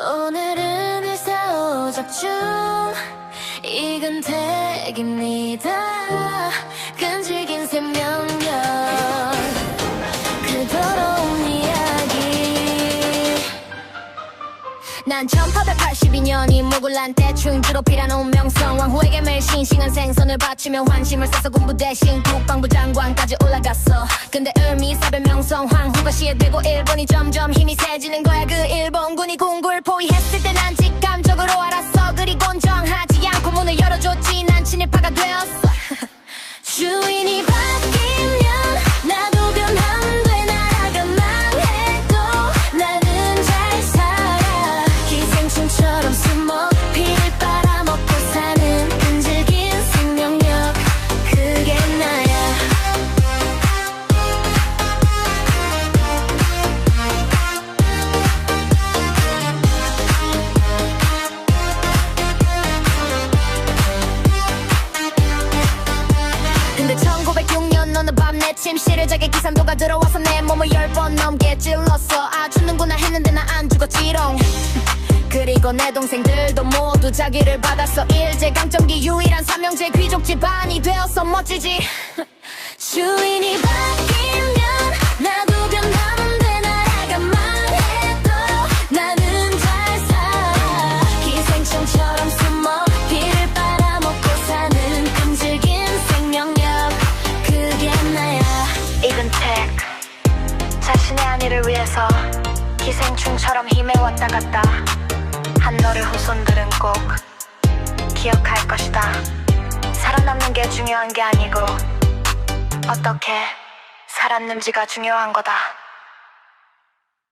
오늘은 일사오적 중 익은 택입니다. 끈질긴 생명력 그 더러운 이야기. 난 1882년이 무굴란 때 충주로 피란 운명성 왕후에게 매일 싱싱한 생선을 바치며 환심을 써서 군부 대신 국방부 장관까지 올라갔어. 근데 을미 사별 명성 황후가 시해되고 일본이 점점 힘이 세지는 거야. 그 일본군이 파가 되었어 자기 기산도가 들어와서 내 몸을 열 번 넘게 찔렀어. 아 죽는구나 했는데 나 안 죽었지롱. 그리고 내 동생들도 모두 자기를 받았어. 일제강점기 유일한 삼형제 귀족 집안이 되어서 멋지지? 주인 택 자신의 안위를 위해서 기생충처럼 힘에 왔다 갔다. 한 너를 후손들은 꼭 기억할 것이다. 살아남는 게 중요한 게 아니고 어떻게 살았는지가 중요한 거다